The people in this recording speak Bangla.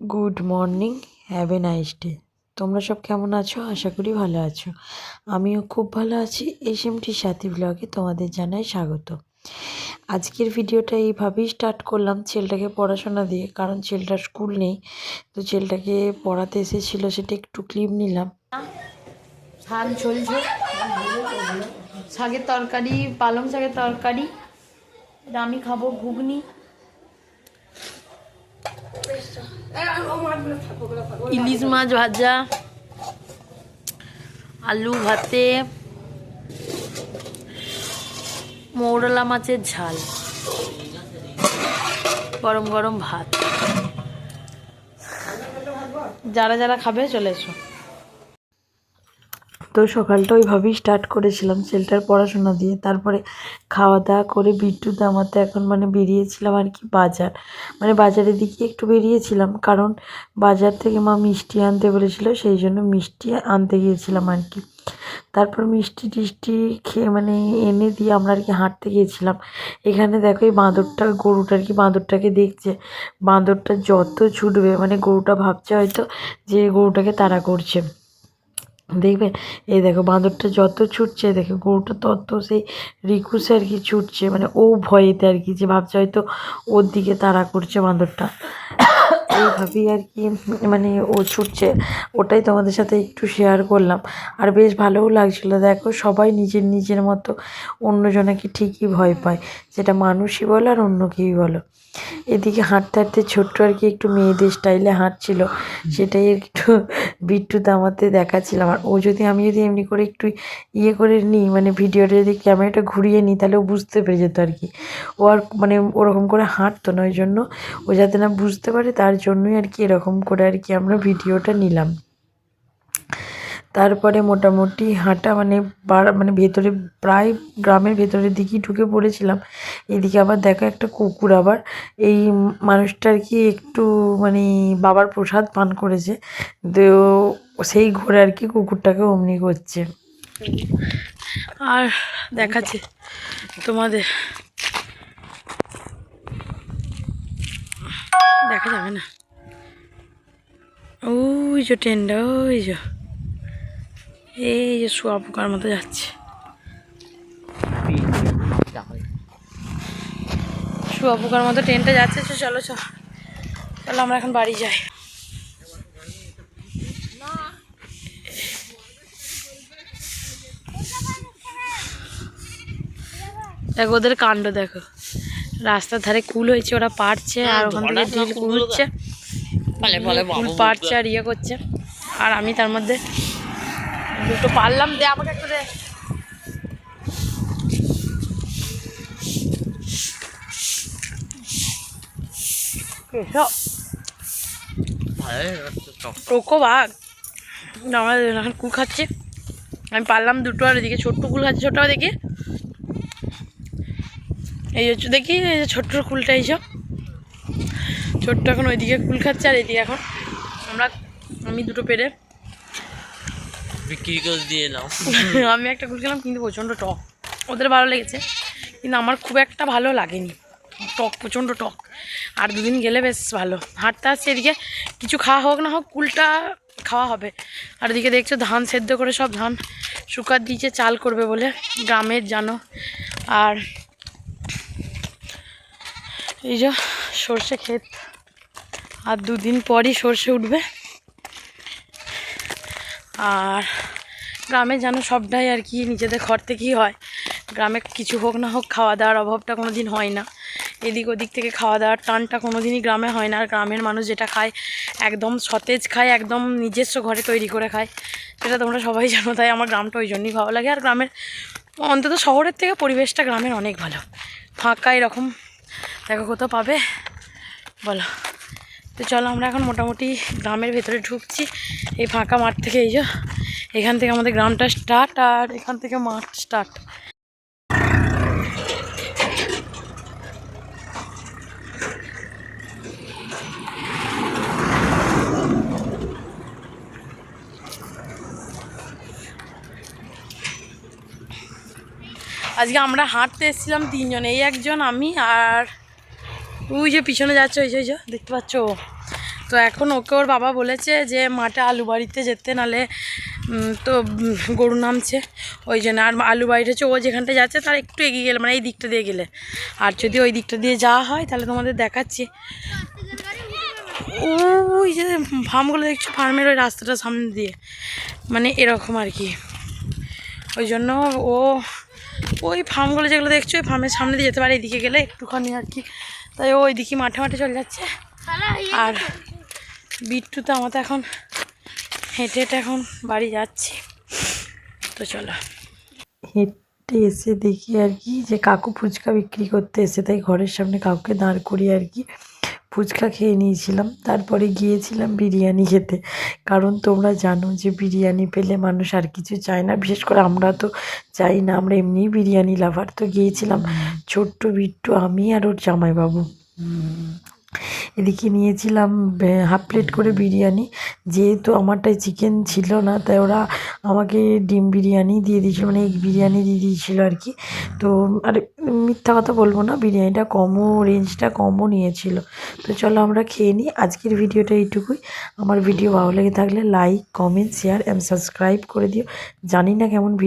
Good morning, have a nice day. তোমরা সব কেমন আছো? আশা করি ভালো আছো। আমিও খুব ভালো আছি। এস এম টি সাথী ব্লগে তোমাদের জানাই স্বাগত। আজকের ভিডিওটা এইভাবেই স্টার্ট করলাম ছেলেটাকে পড়াশোনা দিয়ে, কারণ ছেলেটার স্কুল নেই, তো ছেলেটাকে পড়াতে এসেছিল, সেটা একটু ক্লিপ নিলাম। শাক ঝোলঝো শাকের তরকারি, পালং শাকের তরকারি, এটা আমি খাব ঘুগনি। ইলিশ মাছ ভাজা, আলু ভাতে, মৌরলা মাছের ঝাল, গরম গরম ভাত। যারা যারা খাবে চলে এসো। তো সকালটা ওইভাবেই স্টার্ট করেছিলাম ছেলেটার পড়াশোনা দিয়ে। তারপরে খাওয়া দাওয়া করে বিদ্যুৎ আমাতে এখন মানে বেরিয়েছিলাম আর কি বাজার। মানে বাজারের দিকে একটু বেরিয়েছিলাম, কারণ বাজার থেকে মা মিষ্টি আনতে বলেছিল, সেই জন্য মিষ্টি আনতে গিয়েছিলাম আর কি। তারপর মিষ্টি টিষ্টি খেয়ে মানে এনে দিয়ে আমরা আর কি হাঁটতে গিয়েছিলাম। এখানে দেখো এই বাঁদরটা, গরুটা আর কি বাঁদরটাকে দেখছে। বাঁদরটা যত ছুটবে মানে গরুটা ভাবছে হয়তো যে গরুটাকে তাড়া করছে। দেখবে এই দেখো বাঁদরটা যত ছুটছে, দেখো গরুটা তত সেই রিকুসে আর কি ছুটছে মানে ও ভয়েতে আর কি যে ভাবছে হয়তো ওর দিকে তাড়া করছে বাঁদরটা। এইভাবেই আর কি মানে ও ছুটছে, ওটাই তোমাদের সাথে একটু শেয়ার করলাম। আর বেশ ভালোও লাগছিল, দেখো সবাই নিজের নিজের মতো অন্যজনাকে ঠিকই ভয় পায় সেটা মানুষই বলো আর অন্য কেউই বলো। এদিকে হাঁটতে হাঁটতে ছোট্ট আর কি একটু মেয়েদের স্টাইলে হাঁটছিল, সেটাই একটু বিট্টু দামাতে দেখাচ্ছিলাম আর ও যদি আমি যদি এমনি করে একটু ইয়ে করে নিই মানে ভিডিওটা যদি ক্যামেরাটা ঘুরিয়ে নিই, তাহলে ও বুঝতে পেরে যেত আর কি। ও আর মানে ওরকম করে হাঁটতো না, ওই জন্য ও যাতে না বুঝতে পারে, তার জন্যই আর কি এরকম করে আর কি আমরা ভিডিওটা নিলাম। তারপরে মোটামুটি হাঁটা মানে পাড়া মানে ভেতরে প্রায় গ্রামের ভেতরের দিকেই ঢুকে পড়েছিলাম। এদিকে আবার দেখো একটা কুকুর আবার এই মানুষটা আর কি একটু মানে বাবার প্রসাদ পান করেছে। তো সেই ঘোরে আর কি কুকুরটাকে অমনি করছে। আর দেখাচ্ছে তোমাদের। দেখা যাবে না। ওই যে ট্রেনটা, ওই যে। এই যে শুয়া পোকার মতো যাচ্ছে। শুয়া পোকার মতো ট্রেনটা যাচ্ছে চলো চলো। চলো আমরা এখন বাড়ি যাই। দেখো ওদের কাণ্ড দেখো। রাস্তার ধারে কুল হয়েছে ওরা পারছে আর ওখান থেকে ঢিল কুড়ছে কুল পারছে আর ইয়ে করছে। আর আমি তার মধ্যে দুটো পারলাম দে আমাকে একটু দে। টোকো বাঘ। আমরা এখন কুল খাচ্ছে। আমি পারলাম দুটো আর এদিকে ছোট্ট কুল খাচ্ছে ছোটো দেখি। এই হচ্ছে দেখি, এই যে ছোট্ট কুলটা এইসব ছোট্ট এখন ওইদিকে কুল খাচ্ছে আর এদিকে এখন। আমরা আমি দুটো পেরে বিক্রি করে দিয়ে নাও। আমি একটা কুল খেলাম, কিন্তু প্রচণ্ড টক। ওদের ভালো লেগেছে, কিন্তু আমার খুব একটা ভালো লাগেনি। টক, প্রচণ্ড টক। আর দুদিন গেলে বেশ ভালো। হাঁটতে আসছে এদিকে, কিছু খাওয়া হোক না হোক, কুলটা খাওয়া হবে। আর এদিকে দেখছ, ধান সেদ্ধ করে সব ধান শুকার দিয়েছে, চাল করবে বলে, গ্রামের জানো। আর এই যে সর্ষে ক্ষেত। আর দুদিন পরই সর্ষে উঠবে। আর গ্রামে যেন সবটাই আর কি নিজেদের ঘর থেকেই হয়। গ্রামে কিছু হোক না হোক খাওয়া দাওয়ার অভাবটা কোনো দিন হয় না। এদিক ওদিক থেকে খাওয়া দাওয়ার টানটা কোনো দিনই গ্রামে হয় না। আর গ্রামের মানুষ যেটা খায়, একদম সতেজ খায়, একদম নিজস্ব ঘরে তৈরি করে খায়। সেটা তোমরা সবাই জানো, তাই আমার গ্রামটা ওই জন্যই ভালো লাগে। আর গ্রামের, অন্তত শহরের থেকে পরিবেশটা গ্রামের অনেক ভালো। ফাঁকা এরকম, দেখো কোথাও পাবে? বলো। তো চলো আমরা এখন মোটামুটি গ্রামের ভেতরে ঢুকছি। এই ফাঁকা মাঠ থেকে এই যে, এখান থেকে আমাদের গ্রামটা স্টার্ট আর এখান থেকে মাঠ স্টার্ট আজকে আমরা হাঁটতে এসেছিলাম তিনজন, এই একজন, আমি আর ওই যে পিছনে যাচ্ছে, ওই যে ওই যে, দেখতে পাচ্ছ তো এখন ওকে ওর বাবা বলেছে যে, মাঠে আলু বাড়িতে যেতে, নালে তো গরু নামছে। ওই জন্য আর আলু বাড়িতে হচ্ছে ও যেখানটা যাচ্ছে, তার একটু এগিয়ে গেলে মানে এই দিকটা দিয়ে গেলে। আর যদি ওই দিকটা দিয়ে যাওয়া হয়, তাহলে তোমাদের দেখাচ্ছি। ওই যে, ফার্মগুলো দেখছ, ফার্মের ওই রাস্তাটা সামনে দিয়ে। মানে এরকম আর কি। ওই জন্য ও, ওই ফার্মগুলো যেগুলো দেখছ, ওই ফার্মের সামনে দিয়ে যেতে পারে এদিকে গেলে একটুখানি আর কি। তাই ওই দিকে মাঠে মাঠে চলে যাচ্ছে। আর বিট্টু তো আমার তো এখন হেঁটে হেঁটে এখন বাড়ি যাচ্ছি। তো চলো। হেঁটে এসে দেখি আর কি যে কাকু ফুচকা বিক্রি করতে এসে তাই ঘরের সামনে কাউকে দাঁড় করিয়ে আর কি ফুচকা খেয়ে নিয়েছিলাম। তারপরে গিয়েছিলাম বিরিয়ানি খেতে। কারণ তোমরা জানো যে বিরিয়ানি পেলে মানুষ আর কিছু চায় না। বিশেষ করে আমরা তো চাই না আমরা এমনি বিরিয়ানি লাভার তো গিয়েছিলাম ছোট্ট বিট্টু আমি আর ওর জামাইবাবু। এদিকে নিয়েছিলাম হাফ প্লেট করে বিরিয়ানি। যেহেতু আমারটায় চিকেন ছিল না, তাই ওরা আমাকে ডিম বিরিয়ানি দিয়ে দিয়েছিল মানে এগ বিরিয়ানি দিয়ে দিয়েছিল আর কি। তো, আর মিথ্যা কথা বলব না, বিরিয়ানিটা কমও রেঞ্জটা কমও নিয়েছিল। তো চলো আমরা খেয়ে নিই, আজকের ভিডিওটা এইটুকুই। আমার ভিডিও ভালো লেগে থাকলে like comment share and subscribe করে দিও। জানি না কেমন ভিডিও